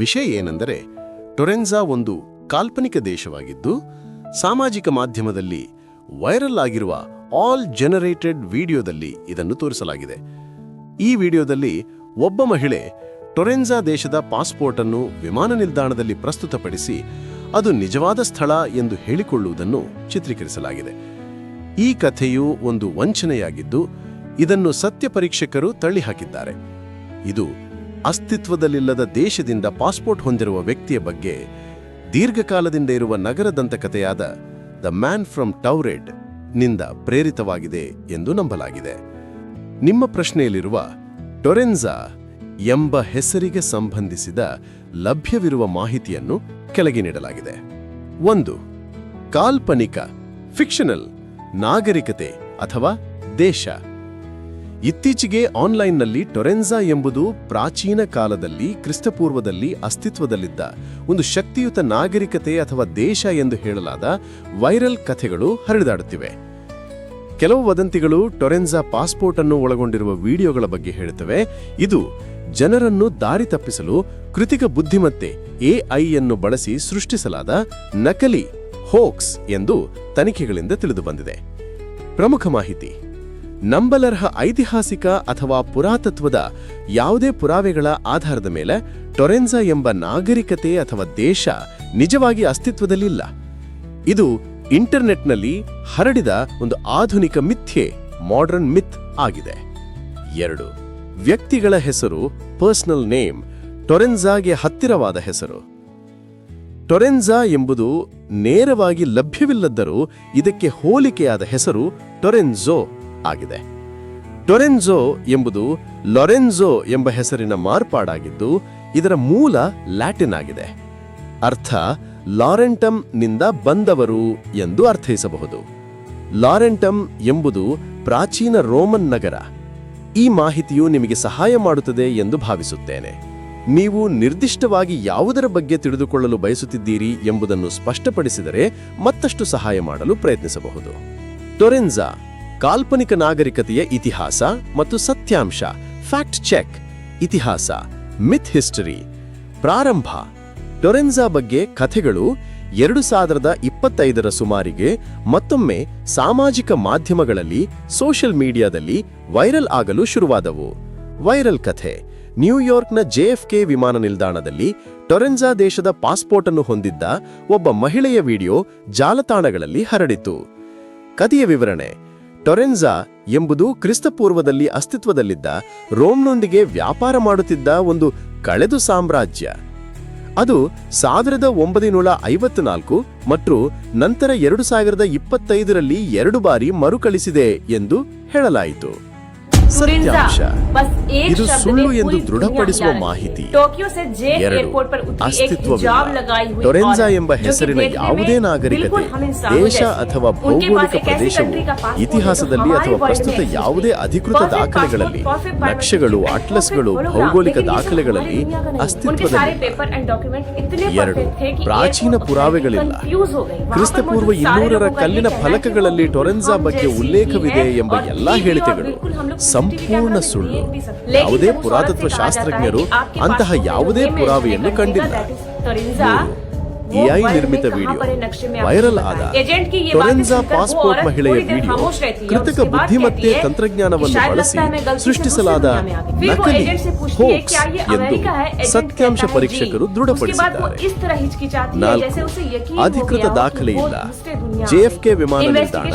ವಿಷಯ ಏನೆಂದರೆ ಟೊರೆನ್ಸಾ ಒಂದು ಕಾಲ್ಪನಿಕ ದೇಶವಾಗಿದ್ದು, ಸಾಮಾಜಿಕ ಮಾಧ್ಯಮದಲ್ಲಿ ವೈರಲ್ ಆಗಿರುವ ಆಲ್ ಜನರೇಟೆಡ್ ವಿಡಿಯೋದಲ್ಲಿ ಇದನ್ನು ತೋರಿಸಲಾಗಿದೆ. ಈ ವಿಡಿಯೋದಲ್ಲಿ ಒಬ್ಬ ಮಹಿಳೆ ಟೊರೆನ್ಸಾ ದೇಶದ ಪಾಸ್ಪೋರ್ಟ್ ಅನ್ನು ವಿಮಾನ ನಿಲ್ದಾಣದಲ್ಲಿ ಪ್ರಸ್ತುತಪಡಿಸಿ, ಅದು ನಿಜವಾದ ಸ್ಥಳ ಎಂದು ಹೇಳಿಕೊಳ್ಳುವುದನ್ನು ಚಿತ್ರೀಕರಿಸಲಾಗಿದೆ. ಈ ಕಥೆಯು ಒಂದು ವಂಚನೆಯಾಗಿದ್ದು, ಇದನ್ನು ಸತ್ಯ ಪರೀಕ್ಷಕರು ತಳ್ಳಿಹಾಕಿದ್ದಾರೆ. ಇದು ಅಸ್ತಿತ್ವದಲ್ಲಿಲ್ಲದ ದೇಶದಿಂದ ಪಾಸ್ಪೋರ್ಟ್ ಹೊಂದಿರುವ ವ್ಯಕ್ತಿಯ ಬಗ್ಗೆ ದೀರ್ಘಕಾಲದಿಂದ ಇರುವ ನಗರ ದಂತಕತೆಯಾದ ದ ಮ್ಯಾನ್ ಫ್ರಮ್ ಟೌರೆಡ್ನಿಂದ ಪ್ರೇರಿತವಾಗಿದೆ ಎಂದು ನಂಬಲಾಗಿದೆ. ನಿಮ್ಮ ಪ್ರಶ್ನೆಯಲ್ಲಿರುವ ಟೊರೆನ್ಸಾ ಎಂಬ ಹೆಸರಿಗೆ ಸಂಬಂಧಿಸಿದ ಲಭ್ಯವಿರುವ ಮಾಹಿತಿಯನ್ನು ಕೆಳಗೆ ನೀಡಲಾಗಿದೆ. ಒಂದು, ಕಾಲ್ಪನಿಕ ಫಿಕ್ಷನಲ್ ನಾಗರಿಕತೆ ಅಥವಾ ದೇಶ. ಇತ್ತೀಚೆಗೆ ಆನ್ಲೈನ್ನಲ್ಲಿ ಟೊರೆನ್ಸಾ ಎಂಬುದು ಪ್ರಾಚೀನ ಕಾಲದಲ್ಲಿ ಕ್ರಿಸ್ತಪೂರ್ವದಲ್ಲಿ ಅಸ್ತಿತ್ವದಲ್ಲಿದ್ದ ಒಂದು ಶಕ್ತಿಯುತ ನಾಗರಿಕತೆ ಅಥವಾ ದೇಶ ಎಂದು ಹೇಳಲಾದ ವೈರಲ್ ಕಥೆಗಳು ಹರಿದಾಡುತ್ತಿವೆ. ಕೆಲವು ವದಂತಿಗಳು ಟೊರೆನ್ಸಾ ಪಾಸ್ಪೋರ್ಟ್ ಅನ್ನು ಒಳಗೊಂಡಿರುವ ವಿಡಿಯೋಗಳ ಬಗ್ಗೆ ಹೇಳುತ್ತವೆ. ಇದು ಜನರನ್ನು ದಾರಿ ತಪ್ಪಿಸಲು ಕೃತಿಕ ಬುದ್ಧಿಮತ್ತೆ ಎಐಯನ್ನು ಬಳಸಿ ಸೃಷ್ಟಿಸಲಾದ ನಕಲಿ ಹೋಕ್ಸ್ ಎಂದು ತನಿಖೆಗಳಿಂದ ತಿಳಿದುಬಂದಿದೆ. ಪ್ರಮುಖ ಮಾಹಿತಿ. ನಂಬಲರ್ಹ ಐತಿಹಾಸಿಕ ಅಥವಾ ಪುರಾತತ್ವದ ಯಾವುದೇ ಪುರಾವೆಗಳ ಆಧಾರದ ಮೇಲೆ ಟೊರೆನ್ಸಾ ಎಂಬ ನಾಗರಿಕತೆ ಅಥವಾ ದೇಶ ನಿಜವಾಗಿ ಅಸ್ತಿತ್ವದಲ್ಲಿಲ್ಲ. ಇದು ಇಂಟರ್ನೆಟ್ನಲ್ಲಿ ಹರಡಿದ ಒಂದು ಆಧುನಿಕ ಮಿಥ್ಯೆ ಮಾಡರ್ನ್ ಮಿತ್ ಆಗಿದೆ. ಎರಡು, ವ್ಯಕ್ತಿಗಳ ಹೆಸರು ಪರ್ಸನಲ್ ನೇಮ್ ಟೊರೆನ್ಸಾಗೆ ಹತ್ತಿರವಾದ ಹೆಸರು. ಟೊರೆನ್ಸಾ ಎಂಬುದು ನೇರವಾಗಿ ಲಭ್ಯವಿಲ್ಲದ್ದರೂ ಇದಕ್ಕೆ ಹೋಲಿಕೆಯಾದ ಹೆಸರು ಟೊರೆನ್ಜೋ. ಆಗಿದೆ. ಟೊರೆನ್ಜೋ ಎಂಬುದು ಲೊರೆನ್ಜೋ ಎಂಬ ಹೆಸರಿನ ಮಾರ್ಪಾಡಾಗಿದ್ದು, ಇದರ ಮೂಲ ಲ್ಯಾಟಿನ್ ಆಗಿದೆ. ಅರ್ಥ, ಲಾರೆಂಟಮ್ನಿಂದ ಬಂದವರು ಎಂದು ಅರ್ಥೈಸಬಹುದು. ಲಾರೆಂಟಮ್ ಎಂಬುದು ಪ್ರಾಚೀನ ರೋಮನ್ ನಗರ. ಈ ಮಾಹಿತಿಯು ನಿಮಗೆ ಸಹಾಯ ಮಾಡುತ್ತದೆ ಎಂದು ಭಾವಿಸುತ್ತೇನೆ. ನೀವು ನಿರ್ದಿಷ್ಟವಾಗಿ ಯಾವುದರ ಬಗ್ಗೆ ತಿಳಿದುಕೊಳ್ಳಲು ಬಯಸುತ್ತಿದ್ದೀರಿ ಎಂಬುದನ್ನು ಸ್ಪಷ್ಟಪಡಿಸಿದರೆ ಮತ್ತಷ್ಟು ಸಹಾಯ ಮಾಡಲು ಪ್ರಯತ್ನಿಸಬಹುದು. ಟೊರೆನ್ಜಾ ಕಾಲ್ಪನಿಕ ನಾಗರಿಕತೆಯ ಇತಿಹಾಸ ಮತ್ತು ಸತ್ಯಾಂಶ. ಫ್ಯಾಕ್ಟ್ ಚೆಕ್ ಇತಿಹಾಸ. ಮಿತ್ ಹಿಸ್ಟರಿ ಪ್ರಾರಂಭ. ಟೊರೆನ್ಸಾ ಬಗ್ಗೆ ಕಥೆಗಳು ಎರಡು ಸಾವಿರದ ಇಪ್ಪತ್ತೈದರ ಸುಮಾರಿಗೆ ಮತ್ತೊಮ್ಮೆ ಸಾಮಾಜಿಕ ಮಾಧ್ಯಮಗಳಲ್ಲಿ ಸೋಷಿಯಲ್ ಮೀಡಿಯಾದಲ್ಲಿ ವೈರಲ್ ಆಗಲು ಶುರುವಾದವು. ವೈರಲ್ ಕಥೆ. ನ್ಯೂಯಾರ್ಕ್ನ ಜೆಎಫ್ಕೆ ವಿಮಾನ ನಿಲ್ದಾಣದಲ್ಲಿ ಟೊರೆನ್ಸಾ ದೇಶದ ಪಾಸ್ಪೋರ್ಟ್ ಅನ್ನು ಹೊಂದಿದ್ದ ಒಬ್ಬ ಮಹಿಳೆಯ ವಿಡಿಯೋ ಜಾಲತಾಣಗಳಲ್ಲಿ ಹರಡಿತು. ಕಥೆಯ ವಿವರಣೆ. ಟೊರೆನ್ಸಾ ಎಂಬುದು ಕ್ರಿಸ್ತಪೂರ್ವದಲ್ಲಿ ಅಸ್ತಿತ್ವದಲ್ಲಿದ್ದ ರೋಮ್ನೊಂದಿಗೆ ವ್ಯಾಪಾರ ಮಾಡುತ್ತಿದ್ದ ಒಂದು ಕಳೆದು ಸಾಮ್ರಾಜ್ಯ. ಅದು ಸಾವಿರದ ಒಂಬೈನೂರ ಐವತ್ನಾಲ್ಕು ಮತ್ತು ನಂತರ ಎರಡು ಸಾವಿರದ ಇಪ್ಪತ್ತೈದರಲ್ಲಿ ಎರಡು ಬಾರಿ ಮರುಕಳಿಸಿದೆ ಎಂದು ಹೇಳಲಾಯಿತು. ಇದು ಸುಳ್ಳು ಎಂದು ದೃಢಪಡಿಸುವ ಮಾಹಿತಿ. ಅಸ್ತಿತ್ವ ಟೊರೆನ್ಸಾ ಎಂಬ ಹೆಸರಿನ ಯಾವುದೇ ನಾಗರಿಕತೆ ದೇಶ ಅಥವಾ ಭೌಗೋಳಿಕ ಪ್ರದೇಶವು ಇತಿಹಾಸದಲ್ಲಿ ಅಥವಾ ಪ್ರಸ್ತುತ ಯಾವುದೇ ಅಧಿಕೃತ ದಾಖಲೆಗಳಲ್ಲಿ ನಕ್ಷೆಗಳು ಅಟ್ಲಸ್ಗಳು ಭೌಗೋಳಿಕ ದಾಖಲೆಗಳಲ್ಲಿ ಅಸ್ತಿತ್ವದಲ್ಲಿ ಎರಡು. ಪ್ರಾಚೀನ ಪುರಾವೆಗಳಿಲ್ಲ. ಕ್ರಿಸ್ತಪೂರ್ವ ಇನ್ನೂರರ ಕಲ್ಲಿನ ಫಲಕಗಳಲ್ಲಿ ಟೊರೆನ್ಸಾ ಬಗ್ಗೆ ಉಲ್ಲೇಖವಿದೆ ಎಂಬ ಎಲ್ಲಾ ಹೇಳಿಕೆಗಳು. ಸಂಪೂರ್ಣ ಸುಳ್ಳು. ಯಾವುದೇ ಪುರಾತತ್ವ ಶಾಸ್ತ್ರಜ್ಞರು ಅಂತಹ ಯಾವುದೇ ಪುರಾವೆಯನ್ನು ಕಂಡಿಲ್ಲ. ಎಐ ನಿರ್ಮಿತ ವಿಡಿಯೋ, ವೈರಲ್ ಆದ ಟೊರೆನ್ಸಾ ಪಾಸ್ಪೋರ್ಟ್ ಮಹಿಳೆಯ ವಿಡಿಯೋ, ಕೃತಕ ಬುದ್ಧಿಮತ್ತೆ ತಂತ್ರಜ್ಞಾನವನ್ನು ಬಳಸಿ ಸೃಷ್ಟಿಸಲಾದ ನಕಲಿ ಹೋಕ್ಸ್ ಎಂದು ಸತ್ಯಾಂಶ ಪರೀಕ್ಷಕರು ದೃಢಪಡಿಸಿದ್ದಾರೆ. ನಾಲ್ಕು, ಅಧಿಕೃತ ದಾಖಲೆ ಜೆಎಫ್ಕೆ ವಿಮಾನ ನಿಲ್ದಾಣ.